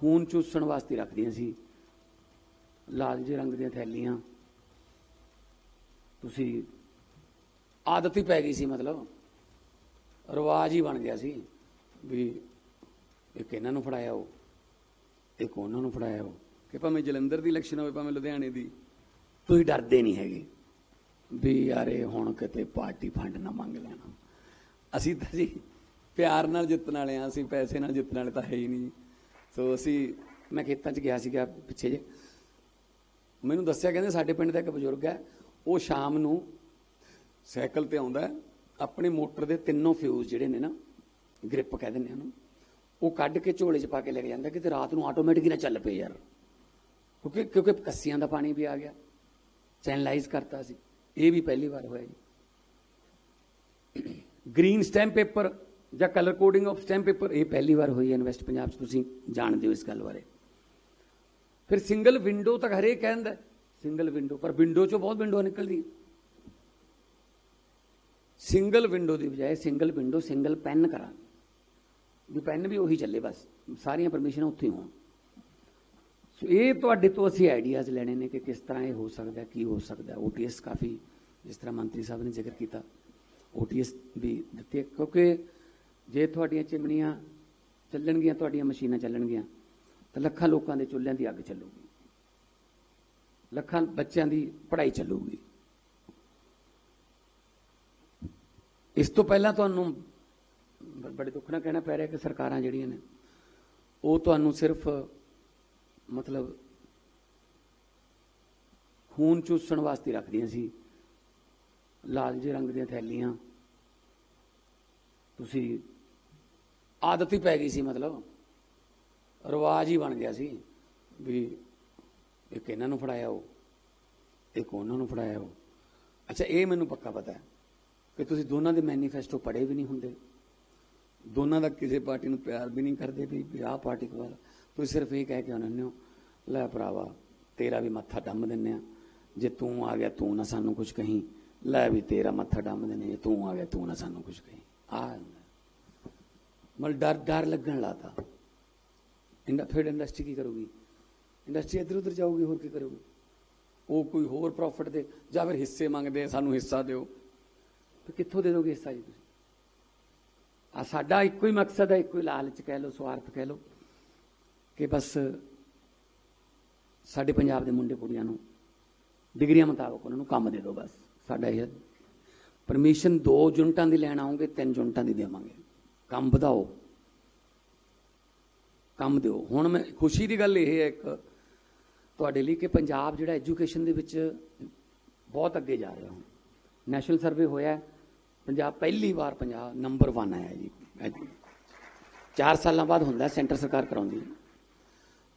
ਖੂਨ ਚੂਸਣ ਵਾਸਤੇ ਰੱਖਦੀਆਂ ਸੀ। ਲਾਲ ਜਿਹੇ ਰੰਗ ਦੀਆਂ ਥੈਲੀਆਂ। ਤੁਸੀਂ ਆਦਤ ਹੀ ਪੈ ਗਈ ਸੀ ਮਤਲਬ। ਰਿਵਾਜ ਹੀ ਬਣ ਗਿਆ ਸੀ ਵੀ ਇੱਕ ਇਹਨਾਂ ਨੂੰ ਫੜਾਇਆ ਉਹ ਇੱਕ ਉਹਨਾਂ ਨੂੰ ਫੜਾਇਆ ਉਹ। ਕਿ ਭਾਵੇਂ ਜਲੰਧਰ ਦੀ ਇਲੈਕਸ਼ਨ ਹੋਵੇ ਭਾਵੇਂ ਲੁਧਿਆਣੇ ਦੀ। ਤੁਸੀਂ ਡਰਦੇ ਨਹੀਂ ਹੈਗੇ ਵੀ ਯਾਰੇ ਹੁਣ ਕਿਤੇ ਪਾਰਟੀ ਫੰਡ ਨਾ ਮੰਗ ਲੈਣਾ। ਅਸੀਂ ਤਾਂ ਜੀ ਪਿਆਰ ਨਾਲ ਜਿੱਤਣ ਵਾਲੇ ਆ ਅਸੀਂ ਪੈਸੇ ਨਾਲ ਜਿੱਤਣ ਵਾਲੇ ਤਾਂ ਹੈ ਹੀ ਨਹੀਂ। ਸੋ ਅਸੀਂ, ਮੈਂ ਖੇਤਾਂ 'ਚ ਗਿਆ ਸੀਗਾ ਪਿੱਛੇ ਜੇ ਮੈਨੂੰ ਦੱਸਿਆ, ਕਹਿੰਦੇ ਸਾਡੇ ਪਿੰਡ ਦਾ ਇੱਕ ਬਜ਼ੁਰਗ ਹੈ, ਉਹ ਸ਼ਾਮ ਨੂੰ ਸਾਈਕਲ ਤੇ ਆਉਂਦਾ ਆਪਣੇ ਮੋਟਰ ਦੇ ਤਿੰਨੋਂ ਫਿਊਜ਼ ਜਿਹੜੇ ਨੇ ਨਾ ਗ੍ਰਿਪ ਕਹਿ ਦਿੰਦੇ ਉਹਨੂੰ, ਉਹ ਕੱਢ ਕੇ ਝੋਲੇ 'ਚ ਪਾ ਕੇ ਲੈ ਕੇ ਜਾਂਦਾ, ਕਿਤੇ ਰਾਤ ਨੂੰ ਆਟੋਮੈਟਿਕ ਹੀ ਨਾ ਚੱਲ ਪਏ ਯਾਰ। ਕਿਉਂਕਿ ਕਿਉਂਕਿ ਕੱਸੀਆਂ ਦਾ ਪਾਣੀ ਵੀ ਆ ਗਿਆ। ਚੈਨਲਾਈਜ਼ ਕਰਤਾ ਸੀ। ਇਹ ਵੀ ਪਹਿਲੀ ਵਾਰ ਹੋਇਆ ਜੀ। ਗ੍ਰੀਨ ਸਟੈਂਪ ਪੇਪਰ ਜਾਂ colour coding of stamp paper ਇਹ ਪਹਿਲੀ ਵਾਰ ਹੋਈ ਹੈ ਇਨਵੈਸਟ ਪੰਜਾਬ 'ਚ ਤੁਸੀਂ ਜਾਣਦੇ ਹੋ ਇਸ ਗੱਲ ਬਾਰੇ। ਫਿਰ ਸਿੰਗਲ ਵਿੰਡੋ ਤੱਕ ਹਰੇਕ ਕਹਿੰਦਾ ਸਿੰਗਲ ਵਿੰਡੋ ਪਰ ਵਿੰਡੋ 'ਚੋਂ ਬਹੁਤ ਵਿੰਡੋ ਨਿਕਲਦੀ ਸਿੰਗਲ ਵਿੰਡੋ ਦੀ ਬਜਾਏ ਸਿੰਗਲ ਵਿੰਡੋ ਸਿੰਗਲ ਪੈਨ ਕਰਾਂ। ਵੀ ਪੈਨ ਵੀ ਉਹੀ ਚੱਲੇ ਬਸ ਸਾਰੀਆਂ ਪਰਮਿਸ਼ਨਾਂ ਉੱਥੇ ਹੀ ਹੋਣ। ਸੋ ਇਹ ਤੁਹਾਡੇ ਤੋਂ ਅਸੀਂ ਆਈਡੀਆਜ਼ ਲੈਣੇ ਨੇ ਕਿ ਕਿਸ ਤਰ੍ਹਾਂ ਇਹ ਹੋ ਸਕਦਾ ਹੈ, ਕੀ ਹੋ ਸਕਦਾ। ਓਟੀਐਸ ਕਾਫੀ ਜਿਸ ਤਰ੍ਹਾਂ ਮੰਤਰੀ ਸਾਹਿਬ ਨੇ ਜ਼ਿਕਰ ਕੀਤਾ। ਓਟੀਐਸ ਵੀ ਦਿੱਤੇ ਕਿਉਂਕਿ ਜੇ ਤੁਹਾਡੀਆਂ ਚਿਮਨੀਆਂ ਚੱਲਣਗੀਆਂ, ਤੁਹਾਡੀਆਂ ਮਸ਼ੀਨਾਂ ਚੱਲਣਗੀਆਂ, ਤਾਂ ਲੱਖਾਂ ਲੋਕਾਂ ਦੇ ਚੁੱਲ੍ਹਿਆਂ ਦੀ ਅੱਗ ਚੱਲੂਗੀ। ਲੱਖਾਂ ਬੱਚਿਆਂ ਦੀ ਪੜ੍ਹਾਈ ਚੱਲੂਗੀ। ਇਸ ਤੋਂ ਪਹਿਲਾਂ ਤੁਹਾਨੂੰ ਬੜੇ ਦੁੱਖ ਨਾਲ ਕਹਿਣਾ ਪੈ ਰਿਹਾ ਕਿ ਸਰਕਾਰਾਂ ਜਿਹੜੀਆਂ ਨੇ, ਉਹ ਤੁਹਾਨੂੰ ਸਿਰਫ ਮਤਲਬ ਖੂਨ ਚੂਸਣ ਵਾਸਤੇ ਰੱਖਦੀਆਂ ਸੀ। ਲਾਲ ਜਿਹੇ ਰੰਗ ਦੀਆਂ ਥੈਲੀਆਂ, ਤੁਸੀਂ ਆਦਤ ਹੀ ਪੈ ਗਈ ਸੀ ਮਤਲਬ। ਰਿਵਾਜ ਹੀ ਬਣ ਗਿਆ ਸੀ ਵੀ ਇੱਕ ਇਹਨਾਂ ਨੂੰ ਫੜਾਇਆ ਉਹ, ਇੱਕ ਉਹਨਾਂ ਨੂੰ ਫੜਾਇਆ ਉਹ। ਅੱਛਾ, ਇਹ ਮੈਨੂੰ ਪੱਕਾ ਪਤਾ ਹੈ ਕਿ ਤੁਸੀਂ ਦੋਨਾਂ ਦੇ ਮੈਨੀਫੈਸਟੋ ਪੜ੍ਹੇ ਵੀ ਨਹੀਂ ਹੁੰਦੇ। ਦੋਨਾਂ ਦਾ ਕਿਸੇ ਪਾਰਟੀ ਨੂੰ ਪਿਆਰ ਵੀ ਨਹੀਂ ਕਰਦੇ ਵੀ ਆਹ ਪਾਰਟੀ ਕੋਲ ਤੁਸੀਂ ਸਿਰਫ ਇਹ ਕਹਿ ਕੇ ਆਉਂਦੇ ਹੋ, ਲੈ ਭਰਾਵਾ, ਤੇਰਾ ਵੀ ਮੱਥਾ ਡੰਮ ਦਿੰਨੇ ਆ ਜੇ ਤੂੰ ਆ ਗਿਆ, ਤੂੰ ਨਾ ਸਾਨੂੰ ਕੁਝ ਕਹੀਂ। ਲੈ ਵੀ ਤੇਰਾ ਮੱਥਾ ਡੰਮ ਦਿੰਨੇ ਜੇ ਤੂੰ ਆ ਗਿਆ, ਤੂੰ ਨਾ ਸਾਨੂੰ ਕੁਝ ਕਹੀਂ। ਆ ਮਲ ਡਰ ਡਰ ਲੱਗਣ ਲਾਤਾ ਇੰਡਾ ਫਿਰ ਇੰਡਸਟਰੀ ਕੀ ਕਰੂਗੀ? ਇੰਡਸਟਰੀ ਇੱਧਰ ਉੱਧਰ ਜਾਊਗੀ, ਹੋਰ ਕੀ ਕਰੂਗੀ? ਉਹ ਕੋਈ ਹੋਰ ਪ੍ਰੋਫਿਟ ਦੇ ਜਾਂ ਫਿਰ ਹਿੱਸੇ ਮੰਗਦੇ ਸਾਨੂੰ ਹਿੱਸਾ ਦਿਓ। ਤੇ ਕਿੱਥੋਂ ਦੇ ਦੋਗੇ ਹਿੱਸਾ ਜੀ ਤੁਸੀਂ? ਆ ਸਾਡਾ ਇੱਕੋ ਹੀ ਮਕਸਦ ਹੈ, ਇੱਕੋ ਹੀ ਲਾਲਚ ਕਹਿ ਲਓ, ਸਵਾਰਥ ਕਹਿ ਲਓ, ਕਿ ਬਸ ਸਾਡੇ ਪੰਜਾਬ ਦੇ ਮੁੰਡੇ ਕੁੜੀਆਂ ਨੂੰ, ਡਿਗਰੀਆਂ ਮੁਤਾਬਕ ਉਹਨਾਂ ਨੂੰ ਕੰਮ ਦੇ ਦਿਓ ਬਸ। ਸਾਡਾ ਇਹ ਪਰਮਿਸ਼ਨ 2 ਯੂਨਿਟਾਂ ਦੀ ਲੈਣ ਆਉਂਗੇ 3 ਯੂਨਿਟਾਂ ਦੀ ਦੇਵਾਂਗੇ। ਕੰਮ ਵਧਾਓ। ਕੰਮ ਦਿਓ। ਹੁਣ ਮੈਂ ਖੁਸ਼ੀ ਦੀ ਗੱਲ ਇਹ ਹੈ ਇੱਕ, ਤੁਹਾਡੇ ਲਈ ਕਿ ਪੰਜਾਬ ਜਿਹੜਾ ਐਜੂਕੇਸ਼ਨ ਦੇ ਵਿੱਚ ਬਹੁਤ ਅੱਗੇ ਜਾ ਰਿਹਾ ਹੁਣ। ਨੈਸ਼ਨਲ ਸਰਵੇ ਹੋਇਆ ਪੰਜਾਬ ਪਹਿਲੀ ਵਾਰ ਪੰਜਾਬ ਨੰਬਰ 1 ਆਇਆ ਜੀ। 4 ਸਾਲਾਂ ਬਾਅਦ ਹੁੰਦਾ ਸੈਂਟਰ ਸਰਕਾਰ ਕਰਾਉਂਦੀ ਹੈ।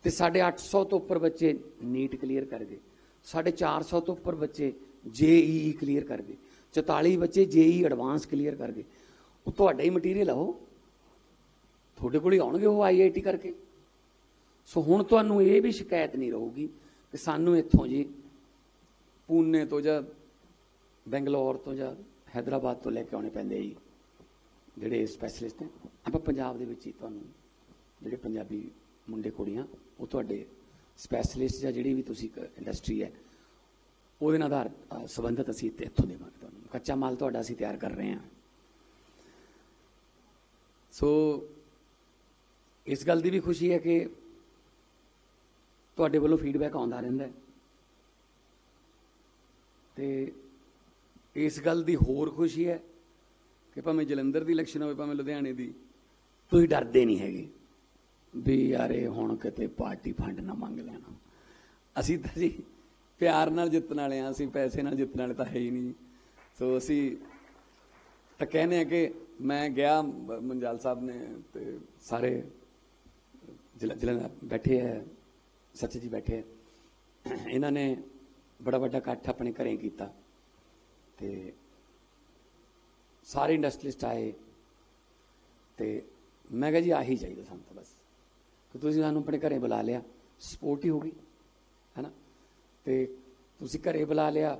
ਤੇ ਸਾਡੇ 800 ਤੋਂ ਉੱਪਰ ਬੱਚੇ ਨੀਟ ਕਲੀਅਰ ਕਰ ਗਏ। ਸਾਡੇ 400 ਤੋਂ ਉੱਪਰ ਬੱਚੇ ਜੇਈ ਕਲੀਅਰ ਕਰ ਗਏ। 44 ਬੱਚੇ ਜੇਈ ਐਡਵਾਂਸ ਕਲੀਅਰ ਕਰ ਗਏ। ਉਹ ਤੁਹਾਡਾ ਹੀ ਮਟੀਰੀਅਲ ਆ ਉਹ। ਤੁਹਾਡੇ ਕੋਲ ਹੀ ਆਉਣਗੇ ਉਹ ਆਈਆਈਟੀ ਕਰਕੇ। ਸੋ ਹੁਣ ਤੁਹਾਨੂੰ ਇਹ ਵੀ ਸ਼ਿਕਾਇਤ ਨਹੀਂ ਰਹੂਗੀ ਕਿ ਸਾਨੂੰ ਇੱਥੋਂ ਜੀ ਪੂਨੇ ਤੋਂ ਜਾਂ ਬੈਂਗਲੌਰ ਤੋਂ ਜਾਂ ਹైదరాబాద్ ਤੋਂ ਲੈ ਕੇ ਆਉਣੇ ਪੈਂਦੇ ਜੀ, ਜਿਹੜੇ ਸਪੈਸ਼ਲਿਸਟ ਨੇ। ਆਪਾਂ ਪੰਜਾਬ ਦੇ ਵਿੱਚ ਹੀ ਤੁਹਾਨੂੰ ਜਿਹੜੇ ਪੰਜਾਬੀ ਮੁੰਡੇ ਕੁੜੀਆਂ, ਉਹ ਤੁਹਾਡੇ ਸਪੈਸ਼ਲਿਸਟ ਜਾਂ ਜਿਹੜੀ ਵੀ ਤੁਸੀਂ ਇੰਡਸਟਰੀ ਹੈ, ਉਹਦੇ ਨਾਲ ਆਧਾਰ ਸੰਬੰਧਤ ਅਸੀਂ ਇੱਥੇ ਇੱਥੋਂ ਦੇਵਾਂਗੇ ਤੁਹਾਨੂੰ। ਕੱਚਾ ਮਾਲ ਤੁਹਾਡਾ ਅਸੀਂ ਤਿਆਰ ਕਰ ਰਹੇ ਹਾਂ। ਸੋ ਇਸ ਗੱਲ ਦੀ ਵੀ ਖੁਸ਼ੀ ਹੈ ਕਿ ਤੁਹਾਡੇ ਵੱਲੋਂ ਫੀਡਬੈਕ ਆਉਂਦਾ ਰਹਿੰਦਾ ਹੈ। ਤੇ ਇਸ ਗੱਲ ਦੀ ਹੋਰ ਖੁਸ਼ੀ ਹੈ ਕਿ ਭਾਵੇਂ ਜਲੰਧਰ ਦੀ ਇਲੈਕਸ਼ਨ ਹੋਵੇ, ਭਾਵੇਂ ਲੁਧਿਆਣੇ ਦੀ, ਤੁਸੀਂ ਡਰਦੇ ਨਹੀਂ ਹੈਗੇ ਵੀ ਯਾਰੇ ਹੁਣ ਕਿਤੇ ਪਾਰਟੀ ਫੰਡ ਨਾ ਮੰਗ ਲੈਣਾ। ਅਸੀਂ ਤਾਂ ਜੀ ਪਿਆਰ ਨਾਲ ਜਿੱਤਣ ਵਾਲੇ ਆ ਅਸੀਂ ਪੈਸੇ ਨਾਲ ਜਿੱਤਣ ਵਾਲੇ ਤਾਂ ਹੈ ਹੀ ਨਹੀਂ। ਸੋ ਅਸੀਂ ਤਾਂ ਕਹਿੰਦੇ ਆ ਕਿ ਮੈਂ ਗਿਆ, ਮੰਜਾਲ ਸਾਹਿਬ ਨੇ ਤੇ ਸਾਰੇ ਜ਼ਿਲ੍ਹਾ ਜ਼ਿਲ੍ਹਾ ਬੈਠੇ ਹੈ ਸੱਚ ਜੀ ਬੈਠੇ ਹੈ ਇਹਨਾਂ ਨੇ ਬੜਾ ਵੱਡਾ ਇਕੱਠ ਆਪਣੇ ਘਰੇ ਕੀਤਾ ਤੇ ਸਾਰੇ ਇੰਡਸਟਰੀਸਟ ਆਏ ਤੇ ਮੈਂ ਕਿਹਾ ਜੀ ਆਹੀ ਚਾਹੀਦਾ ਸਾਨੂੰ ਤਾਂ ਬਸ। ਕਿ ਤੁਸੀਂ ਸਾਨੂੰ ਆਪਣੇ ਘਰੇ ਬੁਲਾ ਲਿਆ, ਸਪੋਰਟ ਹੀ ਹੋ ਗਈ ਹੈਨਾ ਤੇ ਤੁਸੀਂ ਘਰੇ ਬੁਲਾ ਲਿਆ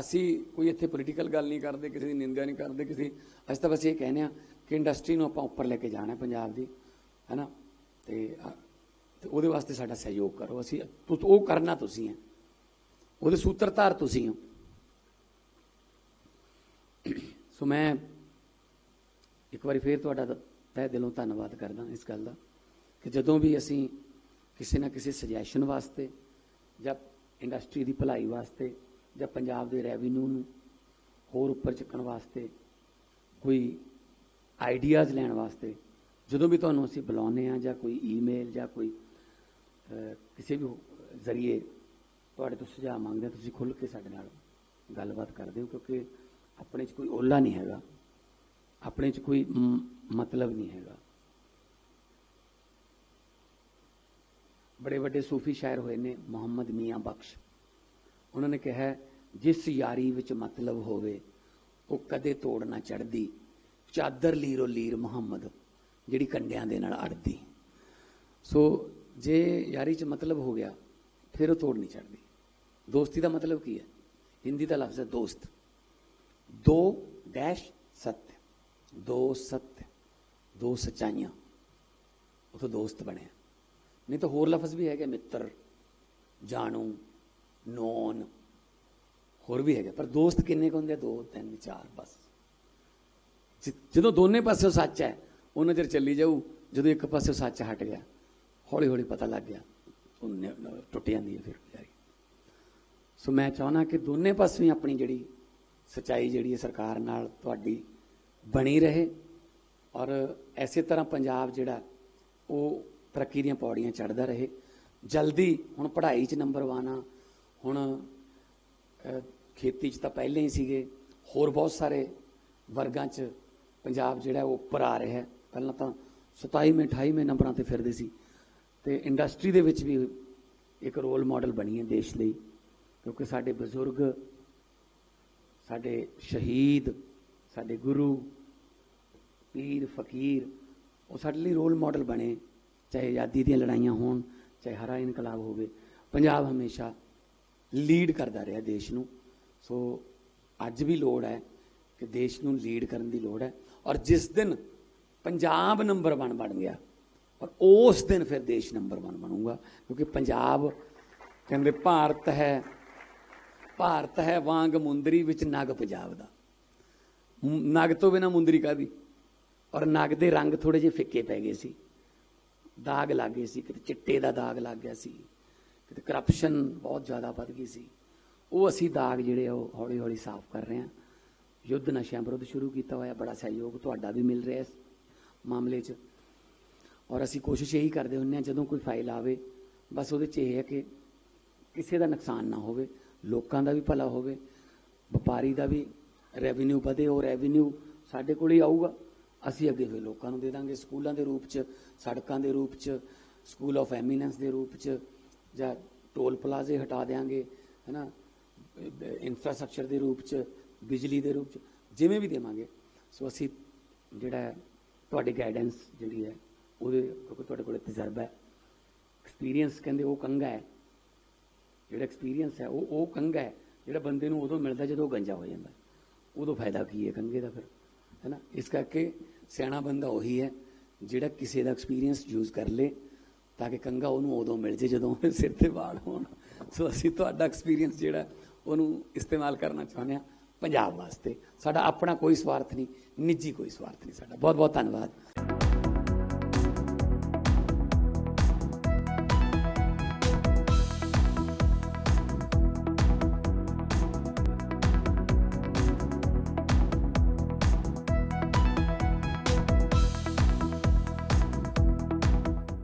ਅਸੀਂ ਕੋਈ ਇੱਥੇ ਪੋਲੀਟੀਕਲ ਗੱਲ ਨਹੀਂ ਕਰਦੇ, ਕਿਸੇ ਦੀ ਨਿੰਦਿਆ ਨਹੀਂ ਕਰਦੇ, ਕਿਸੇ, ਅਸੀਂ ਤਾਂ ਬਸ ਇਹ ਕਹਿੰਦੇ ਆ ਕਿ ਇੰਡਸਟਰੀ ਨੂੰ ਆਪਾਂ ਉੱਪਰ ਲੈ ਕੇ ਜਾਣਾ ਪੰਜਾਬ ਦੀ, ਹੈਨਾ? ਤੇ, ਅ- ਤੇ ਉਹਦੇ ਵਾਸਤੇ ਸਾਡਾ ਸਹਿਯੋਗ ਕਰੋ। ਅਸੀਂ ਉਹ ਕਰਨਾ ਤੁਸੀਂ ਹੈ। ਉਹਦੇ ਸੂਤਰਧਾਰ ਤੁਸੀਂ ਹੋ। ਸੋ ਮੈਂ ਇੱਕ ਵਾਰੀ ਫੇਰ ਤੁਹਾਡਾ ਤਹਿ ਦਿਲੋਂ ਧੰਨਵਾਦ ਕਰਦਾ ਇਸ ਗੱਲ ਦਾ, ਕਿ ਜਦੋਂ ਵੀ ਅਸੀਂ ਕਿਸੇ ਨਾ ਕਿਸੇ ਸੁਜੈਸ਼ਨ ਵਾਸਤੇ ਜਾਂ ਇੰਡਸਟਰੀ ਦੀ ਭਲਾਈ ਵਾਸਤੇ ਜਾਂ ਪੰਜਾਬ ਦੇ ਰੈਵਨਿਊ ਨੂੰ ਹੋਰ ਉੱਪਰ ਚੱਕਣ ਵਾਸਤੇ ਕੋਈ ਆਈਡੀਆਜ਼ ਲੈਣ ਵਾਸਤੇ, ਜਦੋਂ ਵੀ ਤੁਹਾਨੂੰ ਅਸੀਂ ਬੁਲਾਉਂਦੇ ਆ ਜਾਂ ਕੋਈ ਈਮੇਲ ਜਾਂ ਕੋਈ ਕਿਸੇ ਵੀ ਜ਼ਰੀਏ ਤੁਹਾਡੇ ਤੋਂ ਸੁਝਾਅ ਮੰਗਦੇ ਤੁਸੀਂ ਖੁੱਲ੍ਹ ਕੇ ਸਾਡੇ ਨਾਲ ਗੱਲਬਾਤ ਕਰਦੇ ਹੋ, ਕਿਉਂਕਿ ਆਪਣੇ 'ਚ ਕੋਈ ਓਲਾ ਨਹੀਂ ਹੈਗਾ। ਆਪਣੇ 'ਚ ਕੋਈ ਮਤਲਬ ਨਹੀਂ ਹੈਗਾ। ਬੜੇ ਵੱਡੇ ਸੂਫੀ ਸ਼ਾਇਰ ਹੋਏ ਨੇ ਮੁਹੰਮਦ ਮੀਆਂ ਬਖਸ਼। ਉਹਨਾਂ ਨੇ ਕਿਹਾ, ਜਿਸ ਯਾਰੀ ਵਿੱਚ ਮਤਲਬ ਹੋਵੇ, ਉਹ ਕਦੇ ਤੋੜ ਨਾ ਚੜਦੀ ਚਾਦਰ ਲੀਰੋ ਲੀਰ ਮੁਹੰਮਦ, ਜਿਹੜੀ ਕੰਡਿਆਂ ਦੇ ਨਾਲ ਅੜਦੀ। ਸੋ ਜੇ ਯਾਰੀ 'ਚ ਮਤਲਬ ਹੋ ਗਿਆ, ਫਿਰ ਉਹ ਤੋੜ ਨਹੀਂ ਚੜਦੀ ਦੋਸਤੀ ਦਾ ਮਤਲਬ ਕੀ ਹੈ? ਹਿੰਦੀ ਦਾ ਲਫ਼ਜ਼ ਹੈ ਦੋਸਤ। ਦੋ ਡੈਸ਼ ਸੱਤ ਦੋ ਸੱਤ ਦੋ ਸਚਾਈਆਂ। ਉਹ ਤੋਂ ਦੋਸਤ ਬਣਿਆ। ਨਹੀਂ ਤਾਂ ਹੋਰ ਲਫ਼ਜ਼ ਵੀ ਹੈਗੇ, ਮਿੱਤਰ, ਜਾਣੂ। ਨੌਨ ਹੋਰ ਵੀ ਹੈਗੇ ਪਰ ਦੋਸਤ ਕਿੰਨੇ ਕੁ ਹੁੰਦੇ ਆ? ਦੋ, ਤਿੰਨ, ਚਾਰ, ਬਸ। ਜਿ- ਜਦੋਂ ਦੋਨੇ ਪਾਸਿਓਂ ਸੱਚ ਹੈ ਉਹ ਨਜ਼ਰ ਚੱਲੀ ਜਾਊ, ਜਦੋਂ ਇੱਕ ਪਾਸਿਓਂ ਸੱਚ ਹਟ ਗਿਆ ਹੌਲੀ ਹੌਲੀ ਪਤਾ ਲੱਗ ਗਿਆ ਉਹ ਟੁੱਟ ਜਾਂਦੀ ਹੈ ਫਿਰ ਯਾਰੀ ਸੋ ਮੈਂ ਚਾਹਣਾ ਕਿ ਦੋਨੇ ਪਾਸੇ ਆਪਣੀ ਜਿਹੜੀ ਸਚਾਈ ਜਿਹੜੀ ਹੈ ਸਰਕਾਰ ਨਾਲ ਤੁਹਾਡੀ ਬਣੀ ਰਹੇ ਔਰ ਐਸੇ ਤਰ੍ਹਾਂ ਪੰਜਾਬ ਜਿਹੜਾ, ਉਹ ਤਰੱਕੀ ਦੀਆਂ ਪੌੜੀਆਂ ਚੜ੍ਹਦਾ ਰਹੇ। ਜਲਦੀ ਹੁਣ ਪੜ੍ਹਾਈ 'ਚ ਨੰਬਰ 1 ਆ ਹੁਣ ਖੇਤੀ 'ਚ ਤਾਂ ਪਹਿਲੇ ਹੀ ਸੀਗੇ। ਹੋਰ ਬਹੁਤ ਸਾਰੇ ਵਰਗਾਂ 'ਚ ਪੰਜਾਬ ਜਿਹੜਾ ਉਹ ਉੱਪਰ ਆ ਰਿਹਾ ਹੈ। ਪਹਿਲਾਂ ਤਾਂ 27ਵੇਂ 28ਵੇਂ ਨੰਬਰਾਂ ਤੇ ਫਿਰਦੇ ਸੀ। ਤੇ ਇੰਡਸਟਰੀ ਦੇ ਵਿੱਚ ਵੀ ਇੱਕ ਰੋਲ ਮਾਡਲ ਬਣੀ ਹੈ ਦੇਸ਼ ਲਈ, ਕਿਉਂਕਿ ਸਾਡੇ ਬਜ਼ੁਰਗ, ਸਾਡੇ ਸ਼ਹੀਦ, ਸਾਡੇ ਗੁਰੂ, ਪੀਰ, ਫਕੀਰ, ਉਹ ਸਾਡੇ ਲਈ ਰੋਲ ਮਾਡਲ ਬਣੇ। ਚਾਹੇ ਆਜ਼ਾਦੀ ਦੀਆਂ ਲੜਾਈਆਂ ਹੋਣ, ਚਾਹੇ ਹਰਾ ਇਨਕਲਾਬ ਹੋਵੇ। ਪੰਜਾਬ ਹਮੇਸ਼ਾ ਲੀਡ ਕਰਦਾ ਰਿਹਾ ਦੇਸ਼ ਨੂੰ। ਸੋ ਅੱਜ ਵੀ ਲੋੜ ਹੈ ਕਿ ਦੇਸ਼ ਨੂੰ ਲੀਡ ਕਰਨ ਦੀ ਲੋੜ ਹੈ। ਔਰ ਜਿਸ ਦਿਨ ਪੰਜਾਬ ਨੰਬਰ 1 ਬਣ ਗਿਆ, ਔਰ ਉਸ ਦਿਨ ਫਿਰ ਦੇਸ਼ ਨੰਬਰ 1 ਬਣੂਗਾ। ਕਿਉਂਕਿ ਪੰਜਾਬ ਕਹਿੰਦੇ ਭਾਰਤ ਹੈ ਭਾਰਤ ਹੈ ਵਾਂਗ ਮੁੰਦਰੀ ਵਿੱਚ ਨਗ ਪੰਜਾਬ ਦਾ। ਨਗ ਤੋਂ ਬਿਨਾ ਮੁੰਦਰੀ ਕਾਦੀ ਔਰ ਨਗ ਦੇ ਰੰਗ ਥੋੜੇ ਜਿਹੇ ਫਿੱਕੇ ਪੈ ਗਏ ਸੀ। ਦਾਗ ਲੱਗ ਗਏ ਸੀ, ਕਿਤੇ ਚਿੱਟੇ ਦਾ ਦਾਗ ਲੱਗ ਗਿਆ ਸੀ। ਕਿਤੇ ਕਰਪਸ਼ਨ ਬਹੁਤ ਜ਼ਿਆਦਾ ਵੱਧ ਗਈ ਸੀ। ਉਹ ਅਸੀਂ ਦਾਗ ਜਿਹੜੇ ਆ, ਉਹ ਹੌਲੀ ਹੌਲੀ ਸਾਫ਼ ਕਰ ਰਹੇ ਹਾਂ। ਯੁੱਧ ਨਸ਼ਿਆਂ ਵਿਰੁੱਧ ਸ਼ੁਰੂ ਕੀਤਾ ਹੋਇਆ, ਬੜਾ ਸਹਿਯੋਗ ਤੁਹਾਡਾ ਵੀ ਮਿਲ ਰਿਹਾ ਇਸ ਮਾਮਲੇ 'ਚ। ਔਰ ਅਸੀਂ ਕੋਸ਼ਿਸ਼ ਇਹੀ ਕਰਦੇ ਹੁੰਦੇ ਹਾਂ, ਜਦੋਂ ਕੋਈ ਫਾਈਲ ਆਵੇ, ਬਸ ਉਹਦੇ 'ਚ ਇਹ ਹੈ ਕਿ ਕਿਸੇ ਦਾ ਨੁਕਸਾਨ ਨਾ ਹੋਵੇ, ਲੋਕਾਂ ਦਾ ਵੀ ਭਲਾ ਹੋਵੇ, ਵਪਾਰੀ ਦਾ ਵੀ ਰੈਵਨਿਊ ਵਧੇ, ਉਹ ਰੈਵਨਿਊ ਸਾਡੇ ਕੋਲ ਹੀ ਆਊਗਾ। ਅਸੀਂ ਅੱਗੇ ਫਿਰ ਲੋਕਾਂ ਨੂੰ ਦੇ ਦਾਂਗੇ, ਸਕੂਲਾਂ ਦੇ ਰੂਪ 'ਚ, ਸੜਕਾਂ ਦੇ ਰੂਪ 'ਚ ਸਕੂਲ ਆਫ ਐਮੀਨੈਂਸ ਦੇ ਰੂਪ 'ਚ ਜਾਂ ਟੋਲ ਪਲਾਜ਼ੇ ਹਟਾ ਦੇਾਂਗੇ ਹੈਨਾ? ਇਨਫਰਾਸਟ੍ਰਕਚਰ ਦੇ ਰੂਪ 'ਚ, ਬਿਜਲੀ ਦੇ ਰੂਪ 'ਚ, ਜਿਵੇਂ ਵੀ ਦੇਵਾਂਗੇ। ਸੋ ਅਸੀਂ ਜਿਹੜਾ ਤੁਹਾਡੀ ਗਾਈਡੈਂਸ ਜਿਹੜੀ ਹੈ, ਉਹਦੇ ਕਿਉਂਕਿ ਤੁਹਾਡੇ ਕੋਲ ਤਜਰਬਾ ਹੈ। ਐਕਸਪੀਰੀਅੰਸ ਕਹਿੰਦੇ ਉਹ ਕੰਗਾ ਹੈ। ਜਿਹੜਾ ਐਕਸਪੀਰੀਅੰਸ ਹੈ, ਉਹ ਉਹ ਕੰਗਾ ਹੈ। ਜਿਹੜਾ ਬੰਦੇ ਨੂੰ ਉਦੋਂ ਮਿਲਦਾ ਜਦੋਂ ਗੰਜਾ ਹੋ ਜਾਂਦਾ। ਉਦੋਂ ਫਾਇਦਾ ਕੀ ਹੈ ਕੰਗੇ ਦਾ ਫਿਰ, ਹੈਨਾ? ਇਸ ਕਰਕੇ ਸਿਆਣਾ ਬੰਦਾ ਉਹੀ ਹੈ ਜਿਹੜਾ ਕਿਸੇ ਦਾ ਐਕਸਪੀਰੀਅੰਸ ਯੂਜ਼ ਕਰ ਲੇ ਤਾਂ ਕਿ ਕੰਗਾ ਉਹਨੂੰ ਉਦੋਂ ਮਿਲ ਜੇ ਜਦੋਂ ਸਿਰ ਤੇ ਵਾਲ ਹੋਣ। ਸੋ ਅਸੀਂ ਤੁਹਾਡਾ ਐਕਸਪੀਰੀਅੰਸ ਜਿਹੜਾ ਉਹਨੂੰ ਇਸਤੇਮਾਲ ਕਰਨਾ ਚਾਹੁੰਦੇ ਹਾਂ ਪੰਜਾਬ ਵਾਸਤੇ। ਸਾਡਾ ਆਪਣਾ ਕੋਈ ਸਵਾਰਥ ਨਹੀਂ, ਨਿੱਜੀ ਕੋਈ ਸਵਾਰਥ ਨਹੀਂ ਸਾਡਾ। ਬਹੁਤ ਬਹੁਤ ਧੰਨਵਾਦ।